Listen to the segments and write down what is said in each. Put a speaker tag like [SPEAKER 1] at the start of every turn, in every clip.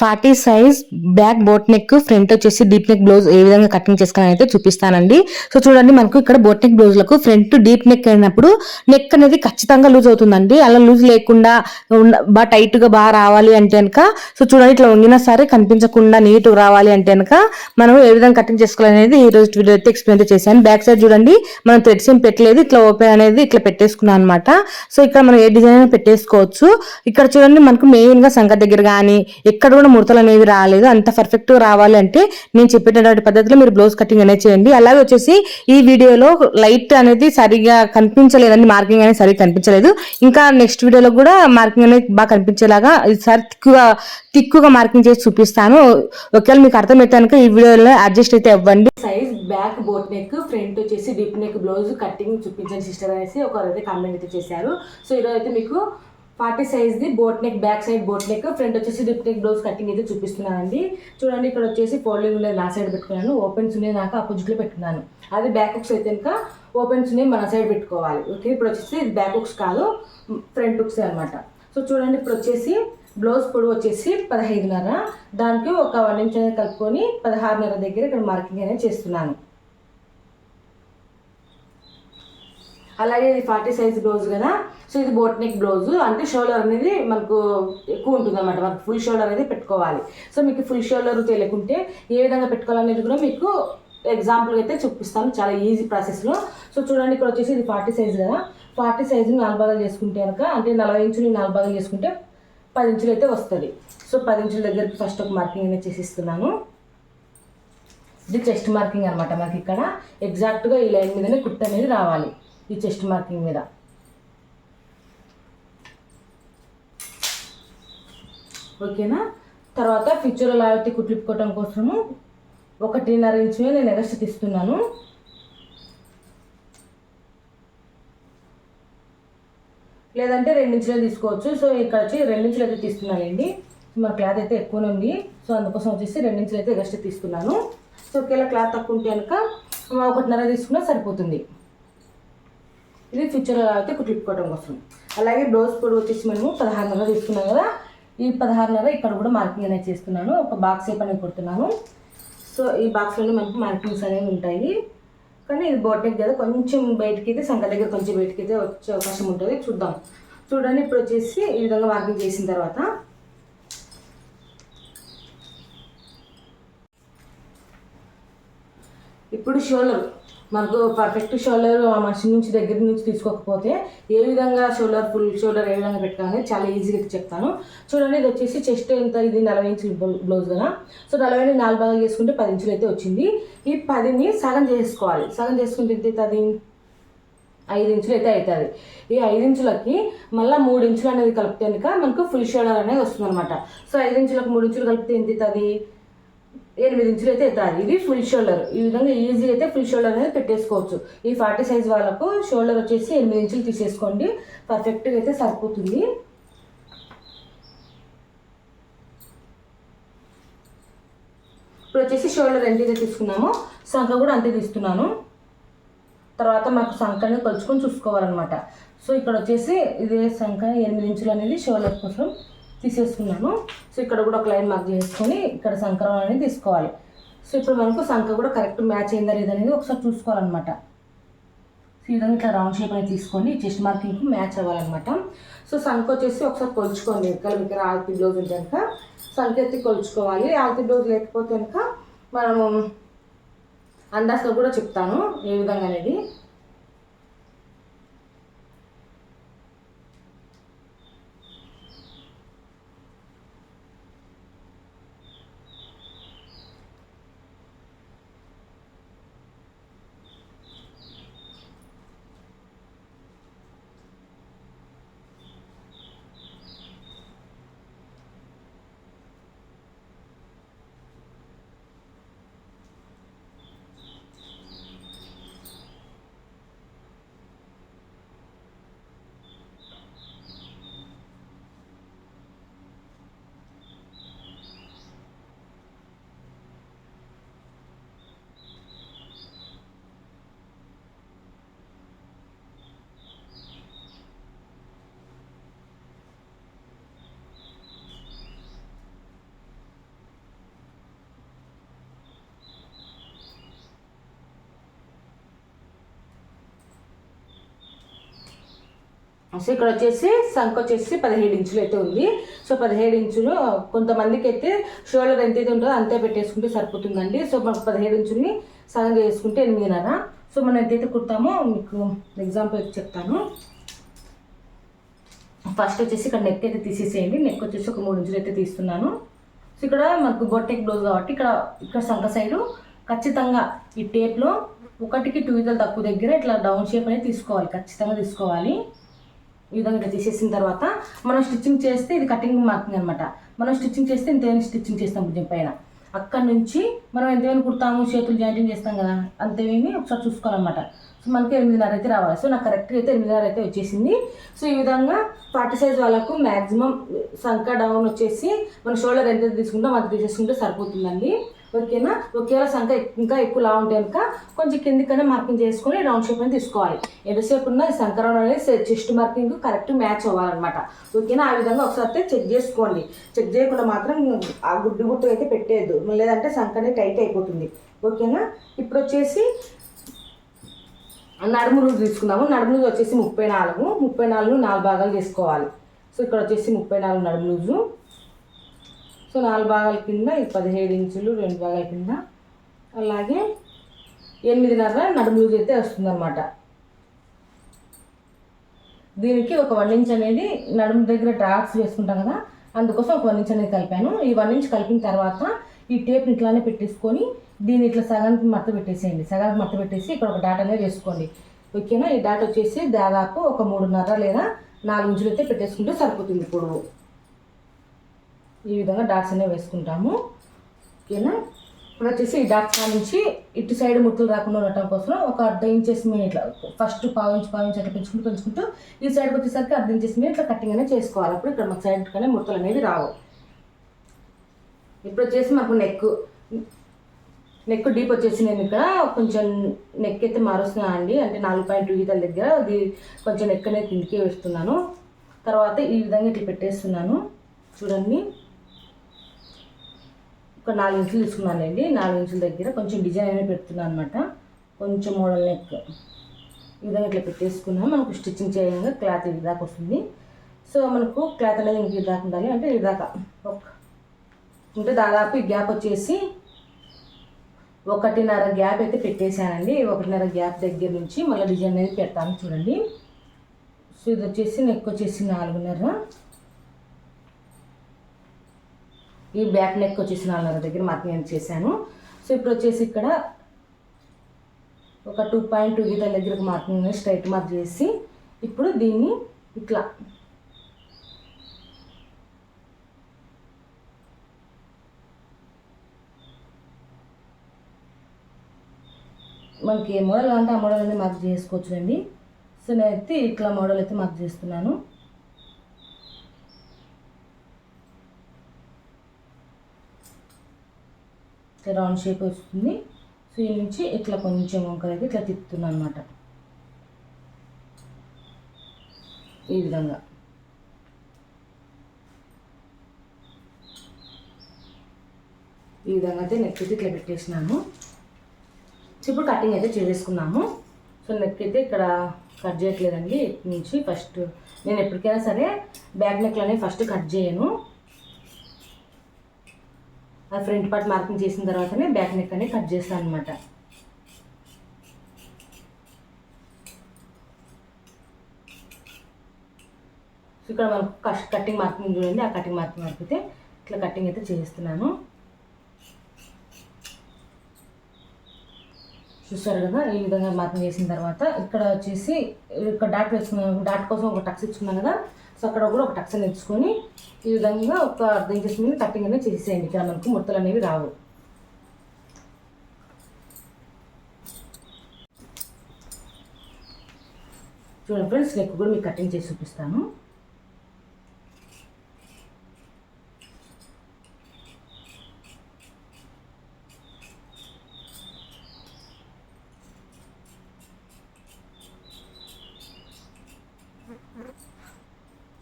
[SPEAKER 1] Forty size back boat neck front వచ్చేసి deep neck blouse ఏ విధంగా కటింగ్ చేసుకోవాలని అయితే చూపిస్తానండి. సో చూడండి మనకు ఇక్కడ బోట్ నెక్ బ్లౌజ్లకు ఫ్రంట్ డీప్ నెక్ అయినప్పుడు నెక్ అనేది ఖచ్చితంగా లూజ్ అవుతుందండి. అలా లూజ్ లేకుండా బా బాగా టైట్గా బాగా రావాలి అంటే కనుక సో చూడండి ఇట్లా వంగినా సరే కనిపించకుండా నీట్ రావాలి అంటే కనుక మనం ఏ విధంగా కటింగ్ చేసుకోవాలనేది ఈ రోజు వీడియో అయితే ఎక్స్ప్లెయిన్ చేశాను. బ్యాక్ సైడ్ చూడండి మనం థ్రెడ్స్ ఏం పెట్టలేదు ఇట్లా ఓపెన్ అనేది ఇట్లా పెట్టేసుకున్నాను అనమాట సో ఇక్కడ మనం ఏ డిజైన్ అయినా పెట్టేసుకోవచ్చు. ఇక్కడ చూడండి మనకు మెయిన్గా దగ్గర కానీ ఎక్కడ కూడా ముడతలు అనేవి రాలేదు. అంత పర్ఫెక్ట్ రావాలి అంటే నేను చెప్పేటటువంటి పద్ధతిలో మీరు బ్లౌజ్ కటింగ్ అనేది చేయండి. అలాగే వచ్చేసి ఈ వీడియోలో లైట్ అనేది సరిగా కనిపించలేదండి. మార్కింగ్ అనేది సరిగా కనిపించలేదు. ఇంకా నెక్స్ట్ వీడియోలో కూడా మార్కింగ్ అనేది బాగా కనిపించేలాగా ఈసారి తిక్కుగా తిక్కుగా మార్కింగ్ చేసి చూపిస్తాను. ఒకవేళ మీకు అర్థమైతే కనుక ఈ వీడియోలో అడ్జస్ట్ అయితే ఇవ్వండి size back boat neck front వచ్చేసి డిప్ నెక్ బ్లౌజ్ కటింగ్ చూపించండి సిస్టర్ అనేసి. ఒకరైతే కామెంట్ అయితే చేశారు. సో ఈరోజు అయితే మీకు forty size the boat neck back side boat neck front వచ్చేసి రిప్ నెక్ బ్లౌజ్ కటింగ్ అయితే చూపిస్తున్నానండి. చూడండి ఇక్కడ వచ్చేసి ఫోల్డింగ్ ఉండేది నా సైడ్ పెట్టుకున్నాను. ఓపెన్స్ ఉండేది నాకు అపోజిట్లో పెట్టుకున్నాను. అది బ్యాక్ హుక్స్ అయితే కనుక ఓపెన్స్ ఉన్నాయి మన సైడ్ పెట్టుకోవాలి. ఓకే ఇప్పుడు వచ్చేసి ఇది బ్యాక్ హుక్స్ కాదు ఫ్రంట్ హుక్స్ అనమాట సో చూడండి ఇప్పుడు వచ్చేసి బ్లౌజ్ పొడవు వచ్చేసి పదహైదున్నర. దానికి ఒక వన్ ఇంచ్ అనేది కలుపుకొని పదహారున్నర దగ్గర ఇక్కడ మార్కింగ్ అనేది చేస్తున్నాను. అలాగే ఇది ఫార్టీ సైజ్ బ్లౌజ్ కదా. సో ఇది బోట్ నెక్ బ్లౌజ్. అంటే షోల్డర్ అనేది మనకు ఎక్కువ ఉంటుంది అనమాట మనకు ఫుల్ షోల్డర్ అనేది పెట్టుకోవాలి. సో మీకు ఫుల్ షోల్డర్ తెలియకుంటే ఏ విధంగా పెట్టుకోవాలనేది కూడా మీకు ఎగ్జాంపుల్ అయితే చూపిస్తాను. చాలా ఈజీ ప్రాసెస్లో సో చూడండి ఇక్కడ వచ్చేసి ఇది ఫార్టీ సైజ్ కదా. ఫార్టీ సైజు నాలుగు భాగాలు చేసుకుంటే కనుక అంటే నలభై ఇంచులు నాలుగు భాగాలు చేసుకుంటే పది ఇంచులు అయితే వస్తుంది. సో పది ఇంచుల దగ్గరికి ఫస్ట్ ఒక మార్కింగ్ అనేది చేసిస్తున్నాను. ఇది చెస్ట్ మార్కింగ్ అనమాట మనకి ఇక్కడ. ఎగ్జాక్ట్గా ఈ లైన్ మీదనే కుట్ అనేది రావాలి. ఈ చెస్ట్ మార్కింగ్ మీద. ఓకేనా? తర్వాత ఫ్యూచర్లో లావతి కుట్లిపుకోవటం కోసము ఒకటిన్నర ఇంచు నేను ఎగస్ట్ తీస్తున్నాను. లేదంటే రెండించులే తీసుకోవచ్చు. సో ఇక్కడ వచ్చి రెండించులు అయితే తీస్తున్నానండి. సో క్లాత్ అయితే ఎక్కువనే ఉంది. సో అందుకోసం వచ్చేసి రెండించులు అయితే ఎగస్ట్ తీస్తున్నాను. సో ఒకవేళ క్లాత్ తక్కువ ఉంటే కనుక ఒకటిన్నర తీసుకున్నా సరిపోతుంది. ఇది ఫ్యూచర్లో అయితే కుట్టిప్పుకోవడం కోసం. అలాగే బ్లౌజ్ పొడి వచ్చేసి మనము పదహారున్నర తీసుకున్నాం కదా. ఈ పదహారున్నర ఇక్కడ కూడా మార్కింగ్ అనేది చేస్తున్నాను. ఒక బాక్స్ ఏ అనేది కొడుతున్నాను. సో ఈ బాక్స్లోనే మనకు మార్కింగ్స్ అనేవి ఉంటాయి. కానీ ఇది బోటెక్ కదా. కొంచెం బయటకి అయితే సంఖ దగ్గర కొంచెం బయటకి అయితే వచ్చే అవకాశం ఉంటుంది. చూద్దాం. చూడండి ఇప్పుడు వచ్చేసి ఈ విధంగా మార్కింగ్ చేసిన తర్వాత. ఇప్పుడు షోల్డర్ మనకు పర్ఫెక్ట్ షోల్డర్ ఆ మనిషి నుంచి దగ్గర నుంచి తీసుకోకపోతే ఏ విధంగా షోల్డర్ ఫుల్ షోల్డర్ ఏ విధంగా పెట్టాలని చాలా ఈజీగా చెప్తాను. చూడండి ఇది వచ్చేసి చెస్ట్ ఎంత? ఇది నలభై ఇంచుల బ్లౌజ్ కదా. సో నలభై నాలుగు భాగాలు చేసుకుంటే పది ఇంచులు అయితే వచ్చింది. ఈ పదిని సగం చేసుకోవాలి. సగం చేసుకుంటే ఎంత అది ఐదు ఇంచులు అయితే అవుతుంది. ఈ ఐదు ఇంచులకి మళ్ళీ మూడు ఇంచులు అనేది కలిపితే కనుక మనకు ఫుల్ షోల్డర్ అనేది వస్తుంది అనమాట సో ఐదు ఇంచులకు మూడు ఇంచులు కలిపితే ఎంత అవుతుంది? ఎనిమిది ఇంచులు అయితే ఎత్తాలి. ఇది ఫుల్ షోల్డర్ ఈ విధంగా ఈజీ అయితే ఫుల్ షోల్డర్ అనేది పెట్టేసుకోవచ్చు. ఈ ఫార్టీ సైజ్ వాళ్ళకు షోల్డర్ వచ్చేసి ఎనిమిది ఇంచులు తీసేసుకోండి. పర్ఫెక్ట్గా అయితే సరిపోతుంది. ఇప్పుడు వచ్చేసి షోల్డర్ ఎంతైతే అయితే తీసుకున్నామో సంఖ కూడా అంతే తీస్తున్నాను. తర్వాత మాకు సంఖ అనేది కొలుచుకొని చూసుకోవాలన్నమాట. సో ఇక్కడ వచ్చేసి ఇదే సంఖ ఎనిమిది ఇంచులు అనేది షోల్డర్ కోసం. తీసేసుకున్నాను. సో ఇక్కడ కూడా ఒక లైన్ మార్క్ చేసుకొని ఇక్కడ సంక్రమణ అనేది తీసుకోవాలి. సో ఇప్పుడు మనకు సంఖ కూడా కరెక్ట్ మ్యాచ్ అయిందా లేదా అనేది ఒకసారి చూసుకోవాలన్నమాట. సో ఈ విధంగా ఇట్లా రౌండ్ షేప్ అనేది తీసుకొని చెస్ట్ మార్కింగ్కి మ్యాచ్ అవ్వాలన్నమాట. సో సంఖ వచ్చేసి ఒకసారి కొలుచుకోండి. ఇక్కడ మీకు ఆల్తి బ్లౌజ్ ఉంటే కనుక సంఖ ఎత్తి కొలుచుకోవాలి. ఆల్తి బ్లౌజ్ లేకపోతే కనుక మనము అందాజగా కూడా చెప్తాను ఏ విధంగా అనేది. సో ఇక్కడ వచ్చేసి సంఖ వచ్చేసి పదిహేడు ఇంచులు అయితే ఉంది. సో పదిహేడు ఇంచులు కొంతమందికి అయితే షోల్డర్ ఎంత అయితే ఉంటుందో అంతే పెట్టేసుకుంటే సరిపోతుందండి. సో మనకు పదిహేడు ఇంచుల్ని సగం చేసుకుంటే ఎనిమిదిన్నర. సో మనం ఎంతైతే కుడతామో మీకు ఎగ్జాంపుల్ చెప్తాను. ఫస్ట్ వచ్చేసి ఇక్కడ నెక్ అయితే తీసేసేయండి. నెక్ వచ్చేసి ఒక మూడు ఇంచులు అయితే తీస్తున్నాను. సో ఇక్కడ మనకు బొట్టెక్ బ్లౌజ్ కాబట్టి ఇక్కడ ఇక్కడ సంఖ సైడు ఖచ్చితంగా ఈ టేప్లో ఒకటికి టూ విధాలు తక్కువ దగ్గర ఇట్లా డౌన్ షేప్ అనేది తీసుకోవాలి. ఖచ్చితంగా తీసుకోవాలి. ఈ విధంగా ఇట్లా తీసేసిన తర్వాత మనం స్టిచ్చింగ్ చేస్తే ఇది కటింగ్ మారుతుంది అనమాట మనం స్టిచ్చింగ్ చేస్తే ఇంతేమైనా స్టిచ్చింగ్ చేస్తాం భుజం పైన. అక్కడ నుంచి మనం ఎంతైనా కుడతాము చేతులు జాయింటింగ్ చేస్తాం కదా అంతేమీ ఒకసారి చూసుకోవాలన్నమాట. సో మనకి ఎనిమిదిన్నర అయితే రావాలి. సో నాకు కరెక్ట్గా అయితే ఎనిమిదిన్నర అయితే వచ్చేసింది. సో ఈ విధంగా ఫార్టీ సైజ్ వాళ్ళకు మ్యాక్సిమం సంక డౌన్ వచ్చేసి మన షోల్డర్ ఎంత తీసుకుంటాం అది తీసేసుకుంటే సరిపోతుందండి. ఓకేనా? ఒకేలా సంక ఇంకా ఎక్కువ లా ఉంటే కనుక కొంచెం కిందికనే మార్కింగ్ చేసుకొని రౌండ్ షేప్ అని తీసుకోవాలి. ఎంతసేపు ఉన్న ఈ అనేది చెస్ట్ మార్కింగ్ కరెక్ట్ మ్యాచ్ అవ్వాలన్నమాట. ఓకేనా? ఆ విధంగా ఒకసారి చెక్ చేసుకోండి. చెక్ చేయకుండా మాత్రం ఆ గుడ్డు గుట్టు అయితే పెట్టేయద్దు. లేదంటే సంక అనేది టైట్ అయిపోతుంది. ఓకేనా? ఇప్పుడు వచ్చేసి నడుము రోజు తీసుకున్నాము నడుము రోజు వచ్చేసి ముప్పై నాలుగు. ముప్పై నాలుగు నాలుగు భాగాలు చేసుకోవాలి సో ఇక్కడ వచ్చేసి ముప్పై నాలుగు నడుము రోజు సో నాలుగు భాగాల కింద ఇది పదిహేడు ఇంచులు రెండు భాగాల కింద. అలాగే ఎనిమిదిన్నర నడుము లూజ్ అయితే వస్తుందన్నమాట. దీనికి ఒక వన్ ఇంచ్ అనేది నడుము దగ్గర డాట్స్ వేసుకుంటాం కదా అందుకోసం ఒక వన్ ఇంచ్ అనేది కలిపాను. ఈ వన్ ఇంచ్ కలిపిన తర్వాత ఈ టేప్ని ఇట్లానే పెట్టేసుకొని దీన్ని ఇట్లా సగానికి మడత పెట్టేసేయండి. సగానికి మడత పెట్టేసి ఇక్కడ ఒక డాట్ అనేది వేసుకోండి. ఓకేనా? ఈ డాట్ వచ్చేసి దాదాపు ఒక మూడున్నర లేదా నాలుగు ఇంచులు అయితే పెట్టేసుకుంటే సరిపోతుంది ఇప్పుడు ఈ విధంగా డాట్స్ అనేవి వేసుకుంటాము. ఓకేనా? ఇప్పుడు వచ్చేసి ఈ డాట్స్ నుంచి ఇటు సైడ్ ముట్టులు రాకుండా ఉండటం కోసం ఒక అర్ధ ఇంచెస్ మీద ఇట్లా ఫస్ట్ పావు ఇంచు పావు ఇంచు అట్లా పెంచుకుంటూ పెంచుకుంటూ ఈ సైడ్కి వచ్చేసరికి అర్ధ ఇంచెస్ మీద ఇట్లా కటింగ్ అనేది చేసుకోవాలి. అప్పుడు ఇక్కడ మన సైడ్ కానీ ముడతలు అనేవి రావు. ఇప్పుడు వచ్చేసి మాకు నెక్ నెక్ డీప్ వచ్చేసి నేను ఇక్కడ కొంచెం నెక్ అయితే మారుస్తున్నాను అండి. అంటే నాలుగు పాయింట్ గీతల దగ్గర అది కొంచెం నెక్ అనేది కిందికి వేస్తున్నాను. తర్వాత ఈ విధంగా ఇట్లా పెట్టేస్తున్నాను. చూడండి. ఒక నాలుగు ఇంచులు తీసుకున్నానండి. నాలుగు ఇంచుల దగ్గర కొంచెం డిజైన్ అనేది పెడుతున్నాను అనమాట కొంచెం మోడల్ నెక్ ఈ విధంగా ఇట్లా పెట్టేసుకున్నాం. మనకు స్టిచ్చింగ్ చేయంగా క్లాత్ ఇది దాకా వస్తుంది. సో మనకు క్లాత్ అనేది ఇంక ఇది దాకా ఉండాలి. అంటే ఇది దాకా ఒక అంటే దాదాపు ఈ గ్యాప్ వచ్చేసి ఒకటిన్నర గ్యాప్ అయితే పెట్టేశానండి. ఒకటిన్నర గ్యాప్ దగ్గర నుంచి మళ్ళీ డిజైన్ అనేది పెడతాను చూడండి. సో ఇది వచ్చేసి నెక్ వచ్చేసి నాలుగున్నర. ఈ బ్యాక్ నెక్ వచ్చేసి నాలుగున్నర దగ్గర మార్కింగ్ అనేది చేశాను. సో ఇప్పుడు వచ్చేసి ఇక్కడ ఒక టూ పాయింట్ టూ గీతల దగ్గర మార్కింగ్ స్ట్రైట్ మార్క్ చేసి ఇప్పుడు దీన్ని ఇట్లా. మనకి ఏ మోడల్ అంటే ఆ మోడల్ అనేది మార్క్ చేసుకోవచ్చు అండి సో నేనైతే ఇట్లా మోడల్ అయితే మార్క్ చేస్తున్నాను. రౌండ్ షేప్ వస్తుంది. సో ఈ నుంచి ఇట్లా కొంచెం వంకరైతే ఇట్లా తిప్పుతున్నాను అనమాట ఈ విధంగా. ఈ విధంగా అయితే నెక్ అయితే ఇట్లా పెట్టేసినాను ఇప్పుడు కటింగ్ అయితే చేసేసుకున్నాము. సో నెక్ అయితే ఇక్కడ కట్ చేయట్లేదండి. నుంచి ఫస్ట్ నేను ఎప్పటికైనా సరే బ్యాక్ నెక్లోనే అనేవి ఫస్ట్ కట్ చేయను. ఆ ఫ్రంట్ పార్ట్ మార్కింగ్ చేసిన తర్వాతనే బ్యాక్ నెక్ అనేది కట్ చేస్తాను అనమాట సో ఇక్కడ మనకు కటింగ్ మార్కింగ్ చూడండి ఆ కటింగ్ మార్కింగ్ మార్పితే ఇట్లా కటింగ్ అయితే చేస్తున్నాను. చూస్తారు కదా ఈ విధంగా మార్కింగ్ చేసిన తర్వాత ఇక్కడ వచ్చేసి ఇక్కడ డాట్ వేసుకున్నాను డాట్ కోసం ఒక టక్స్ ఇచ్చుకున్నాను కదా సో అక్కడ కూడా ఒక టక్సన్ ఎంచుకొని ఈ విధంగా ఒక అర్ధ ఇంచెస్ మీద కటింగ్ అనేది చేసేయండి. ఇక్కడ మనకు ముడతలు అనేవి రావు. చూడండి ఫ్రెండ్స్ నెక్ కూడా మీకు కటింగ్ చేసి చూపిస్తాను.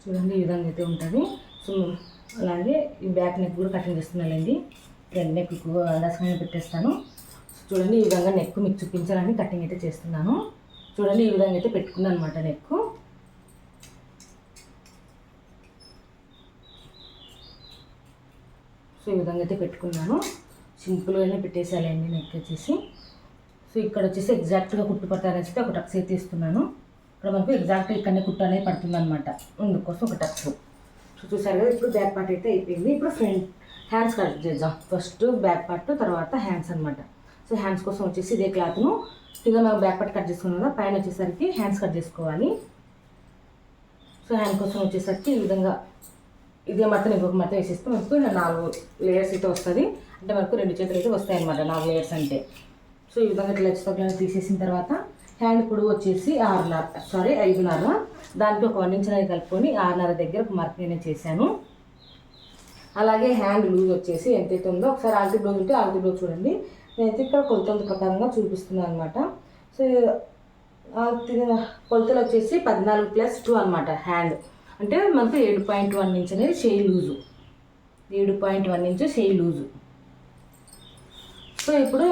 [SPEAKER 1] చూడండి ఈ విధంగా అయితే ఉంటుంది. సో అలాగే ఈ బ్యాక్ నెక్ కూడా కటింగ్ చేస్తున్నానండి. ఫ్రంట్ నెక్ రసంగా పెట్టేస్తాను. చూడండి ఈ విధంగా నెక్ మీకు చూపించాలని కటింగ్ అయితే చేస్తున్నాను. చూడండి ఈ విధంగా అయితే పెట్టుకున్నాను అనమాట నెక్ సో ఈ విధంగా అయితే పెట్టుకున్నాను. సింపుల్గానే పెట్టేసేయాలండి నెక్ వచ్చేసి. సో ఇక్కడ వచ్చేసి ఎగ్జాక్ట్గా కుట్టుపట్టాలని ఒక టక్స్ అయితే ఇస్తున్నాను. ఇక్కడ మనకు ఎగ్జాక్ట్ ఇక్కడనే కుట్టు అనేది పడుతుంది అనమాట ఇందుకోసం ఒక టచ్ సో చూసారు కదా ఇప్పుడు బ్యాక్ పార్ట్ అయితే అయిపోయింది. ఇప్పుడు ఫ్రంట్ హ్యాండ్స్ కట్ చేద్దాం. ఫస్ట్ బ్యాక్ పార్ట్ తర్వాత హ్యాండ్స్ అనమాట సో హ్యాండ్స్ కోసం వచ్చేసి ఇదే క్లాత్ను కింద మనం బ్యాక్ పార్ట్ కట్ చేసుకున్నాం కదా పైన వచ్చేసరికి హ్యాండ్స్ కట్ చేసుకోవాలి. సో హ్యాండ్ కోసం వచ్చేసరికి ఈ విధంగా ఇదే మొత్తం ఇంకొక మొత్తం వేసేస్తే మనకు నాలుగు లేయర్స్ అయితే వస్తుంది. అంటే మనకు రెండు చేతులు అయితే వస్తాయి అనమాట నాలుగు లేయర్స్ అంటే. సో ఈ విధంగా ఇట్లా ఎక్స్ట్రా తీసేసిన తర్వాత హ్యాండ్ పొడవు వచ్చేసి ఆరున్నర సారీ ఐదున్నర. దానికి ఒక వన్ ఇంచ్ అనేది కలుపుకొని ఆరున్నర దగ్గర ఒక మార్కింగ్ నేను చేశాను. అలాగే హ్యాండ్ లూజ్ వచ్చేసి ఎంతైతే ఉందో ఒకసారి ఆల్టీ బ్లౌజ్ ఉంటే ఆల్టీ బ్లౌజ్ చూడండి. నేనైతే ఇక్కడ కొలతల ప్రకారంగా చూపిస్తున్నాను అనమాట సో కొలతలు వచ్చేసి పద్నాలుగు ప్లస్ టూ అనమాట హ్యాండ్. అంటే మనకు ఏడు పాయింట్ వన్ ఇంచ్ అనేది చేయి లూజు. ఏడు పాయింట్ వన్ ఇంచ్ చేయి లూజు. సో ఇప్పుడు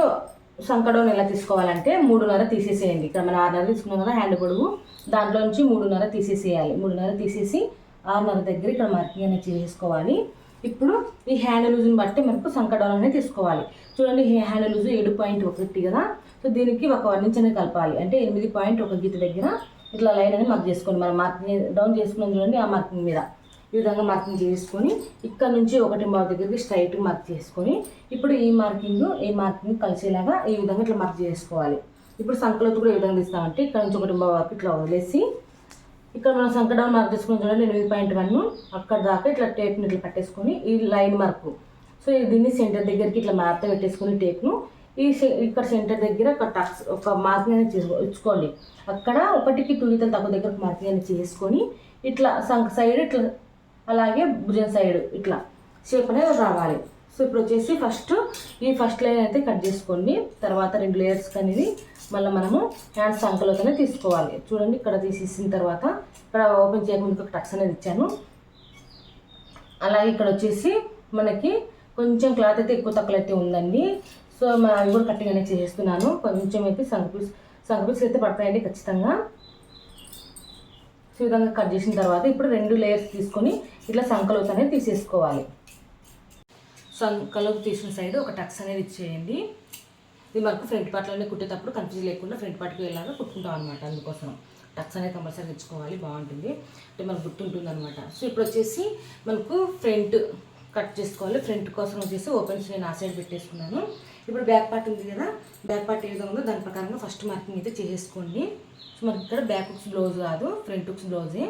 [SPEAKER 1] సంకడం ఎలా తీసుకోవాలంటే మూడున్నర తీసేసేయండి. ఇక్కడ మనం ఆరున్నర తీసుకున్నాం కదా హ్యాండ్ పొడుగు. దాంట్లో నుంచి మూడున్నర తీసేసేయాలి. మూడున్నర తీసేసి ఆరున్నర దగ్గర ఇక్కడ మార్కింగ్ అనేది చేసుకోవాలి. ఇప్పుడు ఈ హ్యాండ్ లూజ్ని బట్టి మనకు సంకడం అనేది తీసుకోవాలి. చూడండి ఈ హ్యాండ్ లూజ్ ఏడు పాయింట్ ఒకటి కదా. సో దీనికి ఒక వన్ ఇంచ్ అనేది కలపాలి. అంటే ఎనిమిది పాయింట్ ఒక గీత దగ్గర ఇట్లా లైన్ అనేది మార్క్ చేసుకోండి. మనం మార్కింగ్ డౌన్ చేసుకున్నాం చూడండి ఆ మార్కింగ్ మీద. ఈ విధంగా మార్కింగ్ చేసుకొని ఇక్కడ నుంచి ఒకటి మా దగ్గరికి స్ట్రైట్ మార్క్ చేసుకొని ఇప్పుడు ఈ మార్కింగ్ ఈ మార్కింగ్ కలిసేలాగా ఈ విధంగా ఇట్లా మార్క్ చేసుకోవాలి. ఇప్పుడు సంకలతో కూడా ఏ విధంగా తీస్తామంటే ఇక్కడ నుంచి ఒకటి మా వరకు ఇట్లా వదిలేసి ఇక్కడ మనం సంకటం మార్క్ చేసుకుని చూడండి ఎనిమిది పాయింట్ వన్ అక్కడ దాకా ఇట్లా టేప్ని ఇట్లా పట్టేసుకొని ఈ లైన్ మార్కు సో దీన్ని సెంటర్ దగ్గరికి ఇట్లా మార్త పెట్టేసుకొని టేప్ను ఈ సె- ఇక్కడ సెంటర్ దగ్గర ఒక టక్స్ ఒక మార్కింగ్ అనేది చేసుకో ఇచ్చుకోండి అక్కడ ఒకటికి టూ ఈతలు తక్కువ దగ్గర మార్కింగ్ అనేది చేసుకొని ఇట్లా సంక సైడ్ ఇట్లా అలాగే భుజం సైడ్ ఇట్లా షేప్ అనేది రావాలి. సో ఇప్పుడు వచ్చేసి ఫస్ట్ ఈ ఫస్ట్ లైన్ అయితే కట్ చేసుకోండి. తర్వాత రెండు లేయర్స్ అనేది మళ్ళీ మనము హ్యాండ్స్ సంకలోతోనే తీసుకోవాలి. చూడండి ఇక్కడ తీసేసిన తర్వాత ఇక్కడ ఓపెన్ చేయకుండా ఒక టక్స్ అనేది ఇచ్చాను. అలాగే ఇక్కడ వచ్చేసి మనకి కొంచెం క్లాత్ అయితే ఎక్కువ తక్కువ అయితే ఉందండి. సో మా అవి కూడా కట్టింగ్ అనేది చేస్తున్నాను కొంచెం అయితే సంకపీస్ సంకపీస్ అయితే పడతాయండి ఖచ్చితంగా. సో ఈ విధంగా కట్ చేసిన తర్వాత ఇప్పుడు రెండు లేయర్స్ తీసుకొని ఇట్లా సంకలోత్ అనేది తీసేసుకోవాలి. సంకలోత్ తీసిన సైడ్ ఒక టక్స్ అనేది ఇచ్చేయండి. ఇది మనకు ఫ్రంట్ పార్ట్లోనే కుట్టేటప్పుడు కన్ఫ్యూజ్ లేకుండా ఫ్రంట్ పార్ట్కి వెళ్ళాక కుట్టుకుంటాం అనమాట అందుకోసం. టక్స్ అనేది కంపల్సరీ తెచ్చుకోవాలి బాగుంటుంది. అంటే మనకు గుర్తుంటుంది అనమాట సో ఇప్పుడు వచ్చేసి మనకు ఫ్రంట్ కట్ చేసుకోవాలి. ఫ్రంట్ కోసం వచ్చేసి ఓపెన్స్ నేను ఆ సైడ్ పెట్టేసుకున్నాను. ఇప్పుడు బ్యాక్ పార్ట్ ఉంది కదా బ్యాక్ పార్ట్ ఏ విధంగా ఉందో దాని ప్రకారంగా ఫస్ట్ మార్కింగ్ అయితే చేసేసుకోండి. సో మనకి ఇక్కడ బ్యాక్ హుక్స్ బ్లౌజ్ కాదు ఫ్రంట్ హుక్స్ బ్లౌజే.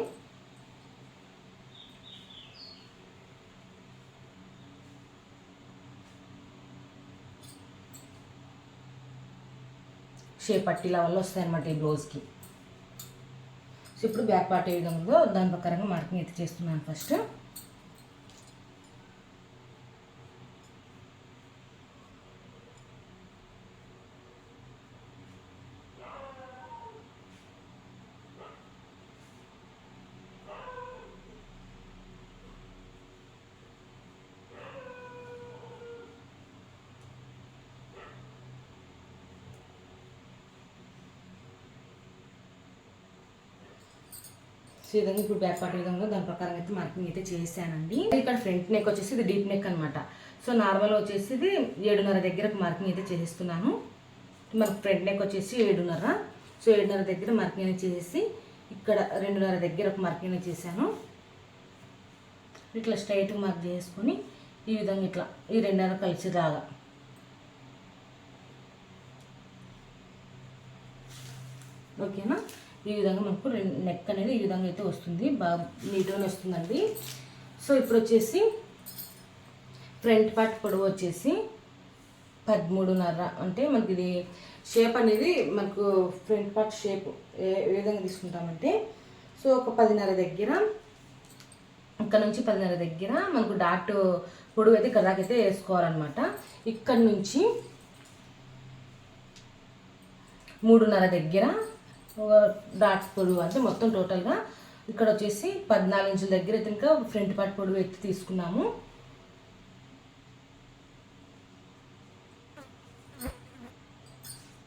[SPEAKER 1] షేప్ పట్టీల వల్ల వస్తాయన్నమాట ఈ బ్లౌజ్కి. సో ఇప్పుడు బ్యాక్ పార్ట్ ఏ విధంగా దాని ప్రకారంగా మార్కింగ్ అయితే చేస్తున్నాను ఫస్ట్. సో ఈ విధంగా ఇప్పుడు బ్యాక్ పార్ట్ విధంగా దాని ప్రకారం అయితే మార్కింగ్ అయితే చేశానండి. ఇక్కడ ఫ్రంట్ నెక్ వచ్చేసి ఇది డీప్ నెక్ అనమాట సో నార్మల్ వచ్చేసి ఇది ఏడున్నర దగ్గర మార్కింగ్ అయితే చేస్తున్నాను మనకు ఫ్రంట్ నెక్ వచ్చేసి ఏడున్నర. సో ఏడున్నర దగ్గర మార్కింగ్ అనేది చేసి ఇక్కడ రెండున్నర దగ్గర ఒక మార్కింగ్ అనేది చేశాను. ఇట్లా స్ట్రైట్ మార్క్ చేసుకొని ఈ విధంగా ఇట్లా ఈ రెండున్నర కలిసేలాగా ఓకేనా? ఈ విధంగా మనకు రెండు నెక్ అనేది ఈ విధంగా అయితే వస్తుంది. బాగా నీట్గానే వస్తుందండి. సో ఇప్పుడు వచ్చేసి ఫ్రంట్ పార్ట్ పొడవు వచ్చేసి పదమూడున్నర. అంటే మనకి ఇది షేప్ అనేది మనకు ఫ్రంట్ పార్ట్ షేప్ ఏ విధంగా తీసుకుంటామంటే సో ఒక పదిన్నర దగ్గర ఇక్కడ నుంచి పదిన్నర దగ్గర మనకు డాట్ పొడవు అయితే ఇక్కడ వేసుకోవాలన్నమాట. ఇక్కడ నుంచి మూడున్నర దగ్గర డాట్స్ పొడుగు పొడవు. అంటే మొత్తం టోటల్గా ఇక్కడ వచ్చేసి పద్నాలుగు ఇంచుల దగ్గర అయితే ఇంకా ఫ్రంట్ పార్ట్ పొడవు ఎత్తి తీసుకున్నాము.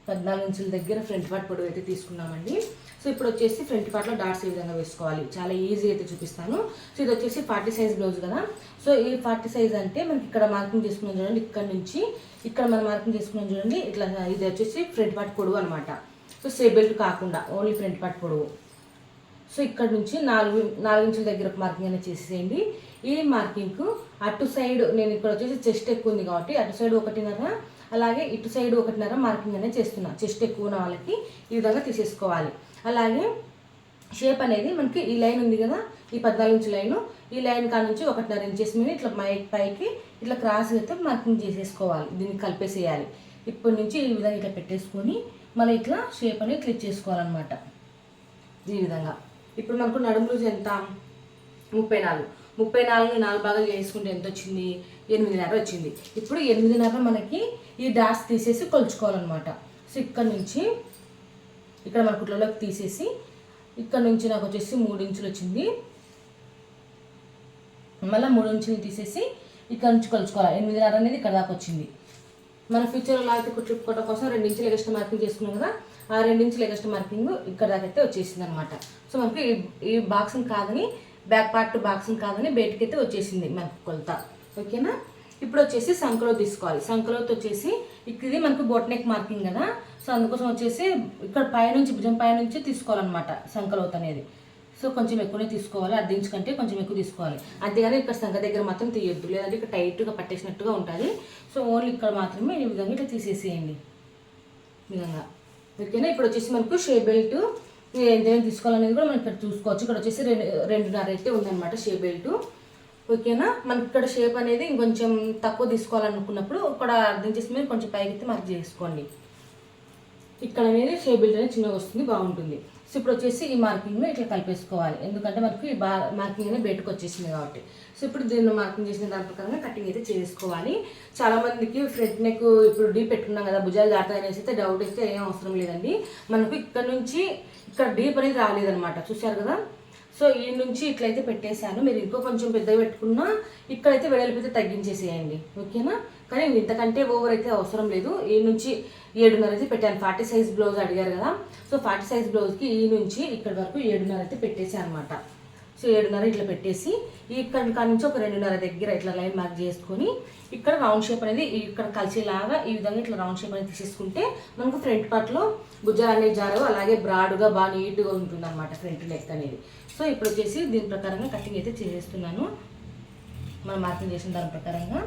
[SPEAKER 1] పద్నాలుగు ఇంచుల దగ్గర ఫ్రంట్ పార్ట్ పొడవు అయితే తీసుకున్నామండి. సో ఇప్పుడు వచ్చేసి ఫ్రంట్ పార్ట్లో డాట్స్ ఈ విధంగా వేసుకోవాలి? చాలా ఈజీ అయితే చూపిస్తాను. సో ఇది వచ్చేసి ఫార్టీ సైజ్ బ్లౌజ్ కదా. సో ఈ ఫార్టీ సైజ్ అంటే మనకి ఇక్కడ మార్కింగ్ చేసుకున్నాం చూడండి. ఇక్కడ నుంచి ఇక్కడ మనం మార్కింగ్ చేసుకున్నాం చూడండి. ఇట్లా ఇది వచ్చేసి ఫ్రంట్ పార్ట్ పొడవు అనమాట సో సే బెల్ట్ కాకుండా ఓన్లీ ఫ్రంట్ పార్ట్ పొడవు. సో ఇక్కడ నుంచి నాలుగు నాలుగు ఇంచుల దగ్గర ఒక మార్కింగ్ అనేది చేసేయండి ఈ మార్కింగ్కు అటు సైడ్ నేను ఇక్కడ వచ్చేసి చెస్ట్ ఎక్కువ ఉంది కాబట్టి అటు సైడ్ ఒకటిన్నర అలాగే ఇటు సైడ్ ఒకటిన్నర మార్కింగ్ అనేది చేస్తున్నా. చెస్ట్ ఎక్కువ ఉన్న వాళ్ళకి ఈ విధంగా తీసేసుకోవాలి. అలాగే షేప్ అనేది మనకి ఈ లైన్ ఉంది కదా ఈ పద్నాలుగు ఇంచు లైన్ ఈ లైన్ కాడ నుంచి ఒకటిన్నర ఇంచెస్ మీద ఇట్లా మై పైకి ఇట్లా క్రాస్ అయితే మార్కింగ్ చేసేసుకోవాలి. దీన్ని కలిపేసేయాలి. ఇప్పటి నుంచి ఈ విధంగా ఇట్లా పెట్టేసుకొని మళ్ళీ ఇట్లా షేప్ అనేది క్లిక్ చేసుకోవాలన్నమాట. ఈ విధంగా. ఇప్పుడు మనకు నడుము లూజ్ ఎంత? ముప్పై నాలుగు. ముప్పై నాలుగు నాలుగు భాగాలు చేసుకుంటే ఎంత వచ్చింది? ఎనిమిదిన్నర వచ్చింది. ఇప్పుడు ఎనిమిదిన్నర మనకి ఈ డాట్స్ తీసేసి కొలుచుకోవాలన్నమాట. సో ఇక్కడ నుంచి ఇక్కడ మన కుట్లలోకి తీసేసి ఇక్కడ నుంచి నాకు వచ్చేసి మూడు ఇంచులు వచ్చింది. మళ్ళీ మూడు ఇంచులు తీసేసి ఇక్కడ నుంచి కొలుచుకోవాలి. ఎనిమిదిన్నర అనేది ఇక్కడ దాకా వచ్చింది. మన ఫ్యూచర్లో లాగితే కుట్టుకోవడం కోసం రెండు ఇంచులు ఎగస్ట్రా మార్కింగ్ చేసుకున్నాం కదా ఆ రెండు ఇంచులు ఎగస్ట్రా మార్కింగ్ ఇక్కడ దాకైతే అయితే వచ్చేసింది అనమాట సో మనకి ఈ- బాక్సింగ్ కాదని బ్యాక్ పార్ట్ బాక్సింగ్ కాదని బయటకి అయితే వచ్చేసింది మనకు కొలత. ఓకేనా ఇప్పుడు వచ్చేసి సంకలో తీసుకోవాలి. సంకలోతో వచ్చేసి ఇది మనకు బోట్ నెక్ మార్కింగ్ కదా. సో అందుకోసం వచ్చేసి ఇక్కడ పైనుంచి భుజం పైనుంచి తీసుకోవాలన్నమాట సంకలోత్ అనేది. సో కొంచెం ఎక్కువనే తీసుకోవాలి అర్ధించు కంటే కొంచెం ఎక్కువ తీసుకోవాలి. అంతేగాని ఇక్కడ సంఖ దగ్గర మాత్రం తీయొద్దు. లేదంటే ఇక్కడ టైట్గా పట్టేసినట్టుగా ఉంటుంది. సో ఓన్లీ ఇక్కడ మాత్రమే ఈ విధంగా ఇట్లా తీసేసేయండి. విధంగా. ఓకేనా? ఇప్పుడు వచ్చేసి మనకు షే బెల్ట్ ఎంతైనా తీసుకోవాలనేది కూడా మనం ఇక్కడ చూసుకోవచ్చు. ఇక్కడ వచ్చేసి రెండు రెండున్నర అయితే ఉందన్నమాట షే బెల్ట్. ఓకేనా? మనకి ఇక్కడ షేప్ అనేది ఇంకొంచెం తక్కువ తీసుకోవాలనుకున్నప్పుడు ఇక్కడ అర్థం చేసి మీరు కొంచెం పైకి ఎత్తి మార్క్ చేసుకోండి. ఇక్కడ అనేది షేప్ బెల్ట్ అనేది చిన్నగా వస్తుంది బాగుంటుంది. సో ఇప్పుడు వచ్చేసి ఈ మార్కింగ్ ఇట్లా కలిపేసుకోవాలి. ఎందుకంటే మనకు ఈ బా మార్కింగ్ అనేది బయటకు వచ్చేసింది కాబట్టి. సో ఇప్పుడు దీన్ని మార్కింగ్ చేసిన దాని ప్రకారంగా కటింగ్ అయితే చేసుకోవాలి. చాలా మందికి ఫ్రంట్ నెక్ ఇప్పుడు డీప్ పెట్టుకున్నాం కదా భుజాలు దాటాయి అనేసి అయితే డౌట్ అయితే ఏం అవసరం లేదండి. మనకు ఇక్కడ నుంచి ఇక్కడ డీప్ అనేది రాలేదనమాట చూశారు కదా? సో ఈ నుంచి ఇట్లయితే పెట్టేశాను. మీరు ఇంకో కొంచెం పెద్దగా పెట్టుకున్నా ఇక్కడైతే వెడల్పు తగ్గించేసేయండి. ఓకేనా? కానీ ఇంతకంటే ఓవర్ అయితే అవసరం లేదు. ఈ నుంచి ఏడున్నర అయితే పెట్టాను. ఫార్టీ సైజ్ బ్లౌజ్ అడిగారు కదా. సో ఫార్టీ సైజ్ బ్లౌజ్కి ఈ నుంచి ఇక్కడ వరకు ఏడున్నర అయితే పెట్టేసాను అనమాట సో ఏడున్నర ఇట్లా పెట్టేసి ఇక్కడ నుంచి ఒక రెండున్నర దగ్గర ఇట్లా లైన్ మార్క్ చేసుకొని ఇక్కడ రౌండ్ షేప్ అనేది ఇక్కడ కలిసేలాగా ఈ విధంగా ఇట్లా రౌండ్ షేప్ అనేది తీసేసుకుంటే మనకు ఫ్రంట్ పార్ట్లో భుజాలు అనేది జారవు. అలాగే బ్రాడ్గా బాగా నీట్గా ఉంటుంది అనమాట ఫ్రంట్ నెక్ అనేది. సో ఇప్పుడు వచ్చేసి దీని ప్రకారంగా కటింగ్ అయితే చేసేస్తున్నాను. మనం మార్కింగ్ చేసిన దాని ప్రకారంగా.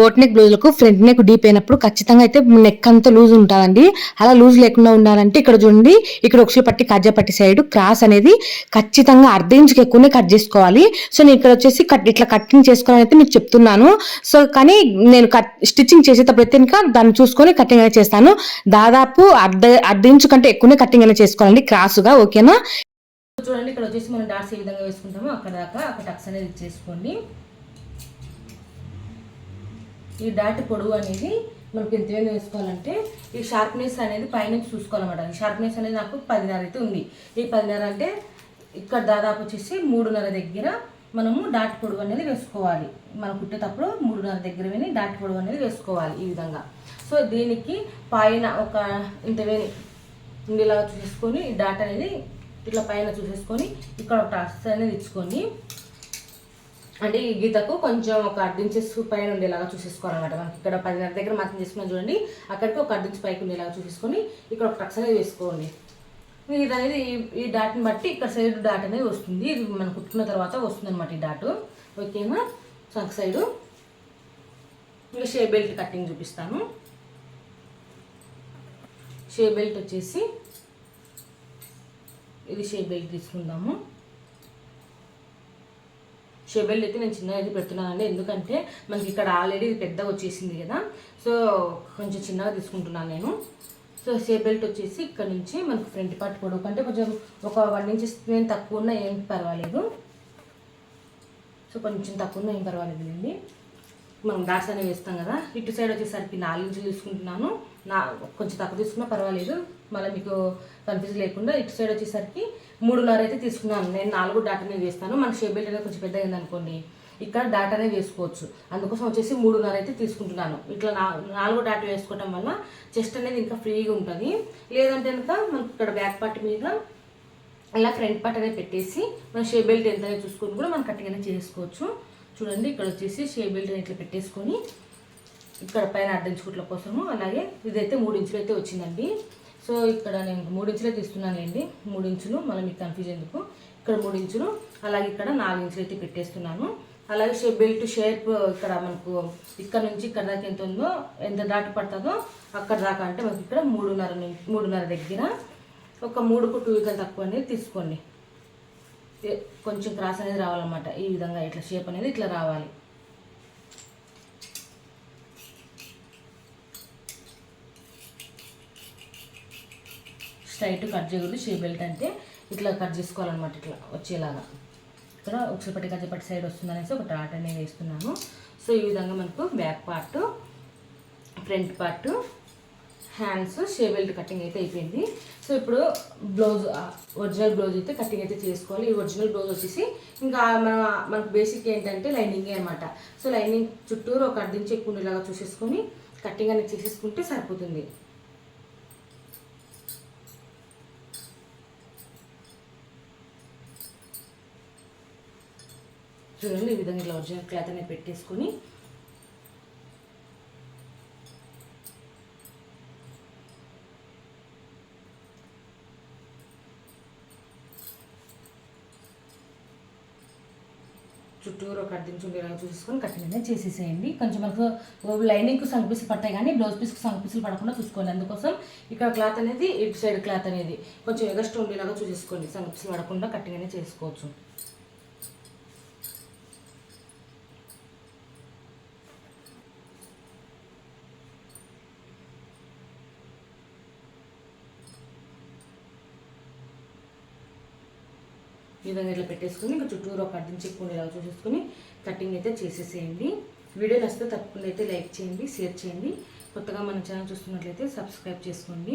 [SPEAKER 1] బోట్ నెక్ బ్లౌజ్లకు ఫ్రంట్ నెక్ డీప్ అయినప్పుడు ఖచ్చితంగా అయితే నెక్ అంతా లూజ్ ఉంటుందండి అలా లూజ్ లేకుండా ఉండాలంటే ఇక్కడ చూడండి ఇక్కడ ఒకసారి పట్టి కజ్జా పట్టి సైడ్ క్రాస్ అనేది ఖచ్చితంగా అర్ధ ఇంచుకి ఎక్కువనే కట్ చేసుకోవాలి. సో నేను ఇక్కడ వచ్చేసి కట్ ఇట్లా కటింగ్ చేసుకోవాలని అయితే మీకు చెప్తున్నాను. సో కానీ నేను కట్ స్టిచ్చింగ్ చేసేటప్పుడు అయితే ఇంకా దాన్ని చూసుకొని కటింగ్ అనేది చేస్తాను. దాదాపు అర్ధ అర్ధ ఇంచు కంటే ఎక్కువనే కటింగ్ అనేది చేసుకోవాలండి క్రాస్గా ఓకేనా చూడండి ఇక్కడ వచ్చేసి మనం డాట్స్ ఏ విధంగా వేసుకుంటామో అక్కడ దాకా అక్కడ టక్స్ అనేది ఇచ్చేసుకోండి. ఈ డాట్ పొడవు అనేది మనకి ఎంత వేసుకోవాలంటే ఈ షార్ప్నెస్ అనేది పైనుంచి చూసుకోవాలన్నమాట. ఈ షార్ప్నెస్ అనేది నాకు పదిన్నర అయితే ఉంది. ఈ పదిన్నర అంటే ఇక్కడ దాదాపు వచ్చేసి మూడున్నర దగ్గర మనము డాట్ పొడవు అనేది వేసుకోవాలి. మనం కుట్టేటప్పుడు మూడున్నర దగ్గర విని డాట్ పొడవు అనేది వేసుకోవాలి ఈ విధంగా. సో దీనికి పైన ఒక ఇంత వేని చూసేసుకొని ఈ డాట్ అనేది ఇట్లా పైన చూసేసుకొని ఇక్కడ ఒక టచ్ అనేది ఇచ్చుకొని అంటే ఈ గీతకు కొంచెం ఒక అర్ధించెస్ పైన ఉండేలాగా చూసేసుకోవాలన్నమాట. మనకి ఇక్కడ పదిన్నర దగ్గర మాత్రం చేసుకున్నాం చూడండి. అక్కడికి ఒక అర్ధించి పైకి ఉండేలాగా చూసేసుకొని ఇక్కడ ఒక టక్స్ అనేది వేసుకోండి. ఇది అనేది ఈ- ఈ డాట్ని బట్టి ఇక్కడ సైడ్ డాట్ అనేది వస్తుంది. ఇది మనం కుట్టుకున్న తర్వాత వస్తుంది అనమాట ఈ డాట్. ఓకేనా? సంక్ సైడు ఇంకా షే బెల్ట్ కటింగ్ చూపిస్తాను. షే బెల్ట్ వచ్చేసి ఇది షే బెల్ట్ తీసుకుందాము. షెబెల్ అయితే నేను చిన్నది పెడుతున్నానండి. ఎందుకంటే మనకి ఇక్కడ ఆల్రెడీ పెద్దగా వచ్చేసింది కదా. సో కొంచెం చిన్నగా తీసుకుంటున్నాను నేను. సో షే బెల్ట్ వచ్చేసి ఇక్కడ నుంచి మనకి ఫ్రంట్ పార్ట్ పొడవు కంటే కొంచెం ఒక వన్ ఇంచెస్ నేను తక్కువ ఉన్నా ఏం పర్వాలేదు. సో కొంచెం తక్కువ ఏం పర్వాలేదులేండి. మనం డాట్స్ అనేవి వేస్తాం కదా. ఇటు సైడ్ వచ్చేసరికి నాలుగు ఇంచులు తీసుకుంటున్నాను. నా కొంచెం తక్కువ తీసుకున్నా పర్వాలేదు. మళ్ళీ మీకు కన్ఫ్యూజ్ లేకుండా ఇటు సైడ్ వచ్చేసరికి మూడున్నర అయితే తీసుకున్నాను. నేను నాలుగు డాట్ అనేది వేస్తాను. మన షేప్ బెల్ట్ అనేది కొంచెం పెద్దగా అనుకోండి ఇక్కడ డాట్ అనేది వేసుకోవచ్చు. అందుకోసం వచ్చేసి మూడున్నర అయితే తీసుకుంటున్నాను. ఇట్లా నాలుగు డాట్ వేసుకోవటం వల్ల చెస్ట్ అనేది ఇంకా ఫ్రీగా ఉంటుంది. లేదంటే కనుక మనకి ఇక్కడ బ్యాక్ పార్ట్ మీద ఇలా ఫ్రంట్ పార్ట్ అనేది పెట్టేసి మన షేప్ బెల్ట్ ఎంత చూసుకొని కూడా మనం కట్టింగ్ చేసుకోవచ్చు. చూడండి ఇక్కడ వచ్చేసి షేప్ బెల్ట్ ఇట్లా పెట్టేసుకొని ఇక్కడ పైన అడ్డించుకుట్ల కోసము అలాగే ఇదైతే మూడు ఇంచులు అయితే వచ్చిందండి. సో ఇక్కడ నేను మూడు ఇంచులే తీస్తున్నానులేండి మూడు ఇంచులు మళ్ళీ మీకు కన్ఫ్యూజ్ ఎందుకు? ఇక్కడ మూడు ఇంచులు అలాగే ఇక్కడ నాలుగు ఇంచులు అయితే పెట్టేస్తున్నాను. అలాగే షేప్ బెల్ట్ షేప్ ఇక్కడ మనకు ఇక్కడ నుంచి ఇక్కడ దాకా ఎంత ఉందో ఎంత దాటి పడుతుందో అక్కడ దాకా అంటే మనకి ఇక్కడ మూడున్నర నుంచి మూడున్నర దగ్గర ఒక మూడుకు టూ ఇక్కడ తక్కువ అనేది తీసుకోండి. కొంచెం క్రాస్ అనేది రావాలన్నమాట. ఈ విధంగా ఇట్లా షేప్ అనేది ఇట్లా రావాలి. స్ట్రైట్ కట్ చేయకూడదు షే బెల్ట్ అంటే ఇట్లా కట్ చేసుకోవాలన్నమాట ఇట్లా వచ్చేలాగా. ఇక్కడ ఒకసారి గజపట్టి సైడ్ వస్తుంది అనేసి ఒక డాట్ అనేది వేస్తున్నాను సో ఈ విధంగా మనకు back part front part hands షే బెల్ట్ కటింగ్ అయితే అయిపోయింది. సో ఇప్పుడు బ్లౌజ్ ఒరిజినల్ బ్లౌజ్ అయితే కటింగ్ అయితే చేసుకోవాలి. ఈ ఒరిజినల్ బ్లౌజ్ వచ్చేసి ఇంకా మన మనకు బేసిక్ ఏంటంటే లైనింగే అనమాట సో లైనింగ్ చుట్టూరు ఒక అర్ధించి ఎక్కువ ఉండేలాగా చూసేసుకొని కటింగ్ అనేది చేసేసుకుంటే సరిపోతుంది. చూడండి ఈ విధంగా ఇట్లా ఒరిజినల్ క్లాత్ అనేది పెట్టేసుకొని. చుట్టూరు ఒక అర్థించి ఉండేలాగా చూసుకొని కటింగ్ అనేది చేసేసేయండి. కొంచెం మనకు లైనింగ్కి సంగ పీసులు పడతాయి కానీ బ్లౌజ్ పీస్కి సంగ పీసులు పడకుండా చూసుకోండి. అందుకోసం ఇక్కడ క్లాత్ అనేది ఇటు సైడ్ క్లాత్ అనేది కొంచెం ఎగస్ట్ ఉండేలాగా చూసేసుకోండి. సంగ పీసులు పడకుండా కటింగ్ అనేది చేసుకోవచ్చు. విధంగా ఇట్లా పెట్టేసుకొని ఇంకా చుట్టూరు ఒక అడ్డం చెప్పుకునేలాగా చూసేసుకుని కటింగ్ అయితే చేసేసేయండి. వీడియో నచ్చితే తప్పకుండా అయితే లైక్ చేయండి షేర్ చేయండి. కొత్తగా మన ఛానల్ చూస్తున్నట్లయితే సబ్స్క్రైబ్ చేసుకోండి.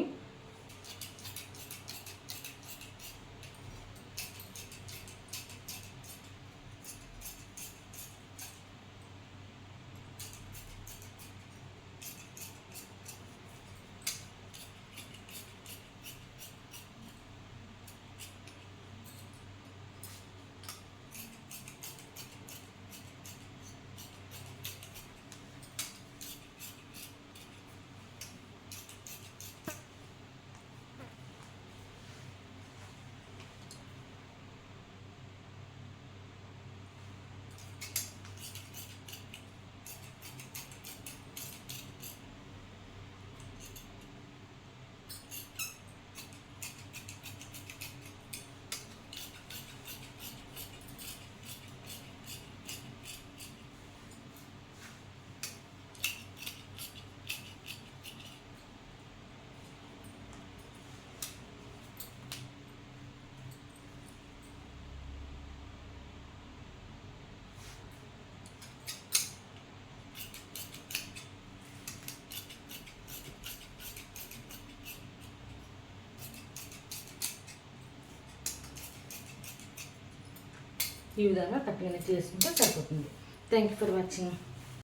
[SPEAKER 1] ఈ విధంగా కటింగ్ అనేది చేసుకుంటే సరిపోతుంది. Thank you for watching